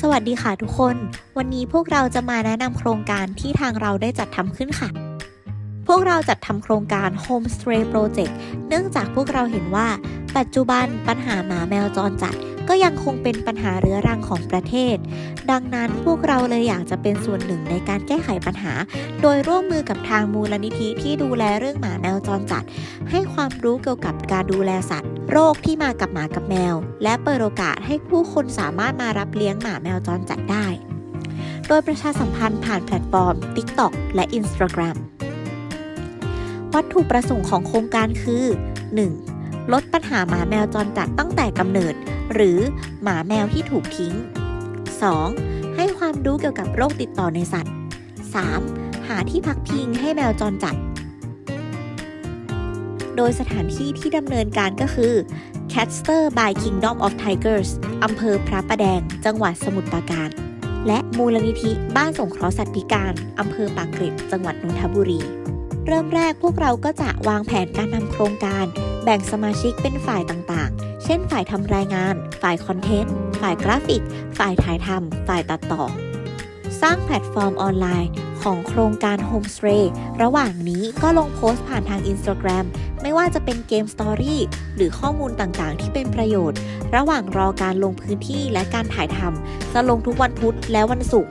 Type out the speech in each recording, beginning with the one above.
สวัสดีค่ะทุกคน วันนี้พวกเราจะมาแนะนำโครงการที่ทางเราได้จัดทำขึ้นค่ะ พวกเราจัดทำโครงการ Homestay Project เนื่องจากพวกเราเห็นว่า ปัจจุบันปัญหาหมาแมวจรจัด ก็ยังคงเป็นปัญหาเรื้อรังของประเทศ ดังนั้นพวกเราเลยอยากจะเป็นส่วนหนึ่งในการแก้ไขปัญหา โดยร่วมมือกับทางมูลนิธิที่ดูแลเรื่องหมาแมวจรจัด ให้ความรู้เกี่ยวกับการดูแลสัตว์ โรคที่มากับหมากับแมว และเปิดโอกาสให้ผู้คนสามารถมารับเลี้ยงหมาแมวจรจัดได้ โดยประชาสัมพันธ์ผ่านแพลตฟอร์ม TikTok และ Instagram วัตถุประสงค์ของโครงการคือ 1. ลดปัญหาหมาแมวจรจัดตั้งแต่กำเนิด หรือหมาแมวที่ถูกทิ้ง 2. ให้ความรู้เกี่ยวกับโรคติดต่อในสัตว์ 3. หาที่พักพิงให้แมวจรจัด โดยสถานที่ที่ดำเนินการก็คือ Catster by Kingdom of Tigers อำเภอพระประแดง จังหวัดสมุทรปราการ และมูลนิธิบ้านสงเคราะห์สัตว์พิการ อำเภอปากเกร็ด จังหวัดนนทบุรี เริ่มแรกพวกเราก็จะวางแผนการทำโครงการ แบ่งสมาชิกเป็นฝ่ายต่างๆ เช่น ฝ่ายทำรายงาน ฝ่ายคอนเทนต์ ฝ่ายกราฟิก ฝ่ายถ่ายทำ ฝ่ายตัดต่อ สร้างแพลตฟอร์มออนไลน์ของโครงการ Homestay ระหว่างนี้ก็ลงโพสต์ผ่านทาง Instagram ไม่ว่าจะเป็นเกมสตอรี่หรือข้อมูลต่างๆ ที่เป็นประโยชน์ ระหว่างรอการลงพื้นที่และการถ่ายทำจะลงทุกวันพุธและวันศุกร์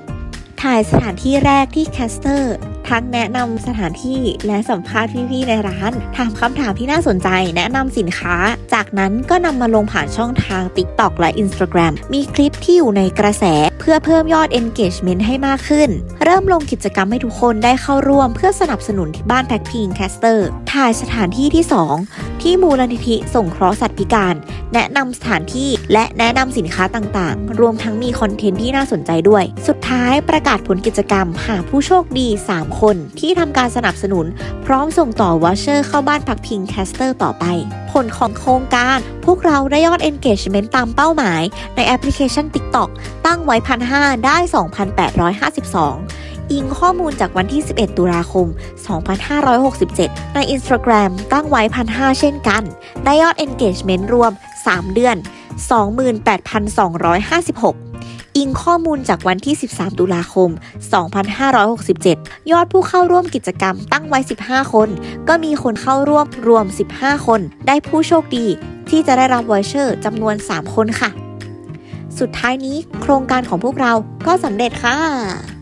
ถ่ายสถานที่แรกที่แคสเตอร์ ทั้งแนะนำสถานที่และสัมภาษณ์พี่ๆในร้าน ถามคำถามที่น่าสนใจ แนะนำสินค้า จากนั้นก็นำมาลงผ่านช่องทาง TikTok และ Instagram มีคลิปที่อยู่ในกระแส เพื่อเพิ่มยอด engagement ให้มากขึ้น เริ่มลงกิจกรรมให้ทุกคนได้เข้าร่วม เพื่อสนับสนุนที่บ้านแพ็คพิงแคสเตอร์ถ่ายสถานที่ที่ 2 ที่มูลนิธิส่งเคราะห์สัตว์พิการ แนะนำสถานที่และแนะนำสินค้าต่างๆ รวมทั้งมีคอนเทนต์ที่น่าสนใจด้วย สุดท้ายประกาศผลกิจกรรมหาผู้โชคดี 3คนที่ทำการสนับสนุน พร้อมส่งต่อวอชเชอร์เข้าบ้านพักพิงแคสเตอร์ต่อไป ผลของโครงการ พวกเราได้ยอด engagement ตามเป้าหมาย ในแอปพลิเคชัน TikTok ตั้งไว้1,500ได้ 2,852อิงข้อมูลจากวันที่ 11 ตุลาคม 2567 ใน Instagram ตั้งไว้1,500เช่นกัน ได้ยอด engagement รวม 3 เดือน 28,256 อิงข้อมูลจากวันที่ 13 ตุลาคม 2567 ยอดผู้เข้าร่วมกิจกรรมตั้งไว้ 15 คน ก็มีคนเข้าร่วมรวม 15 คน ได้ผู้โชคดี ที่จะได้รับวอเชอร์จำนวน 3 คนค่ะ สุดท้ายนี้โครงการของพวกเราก็สำเร็จค่ะ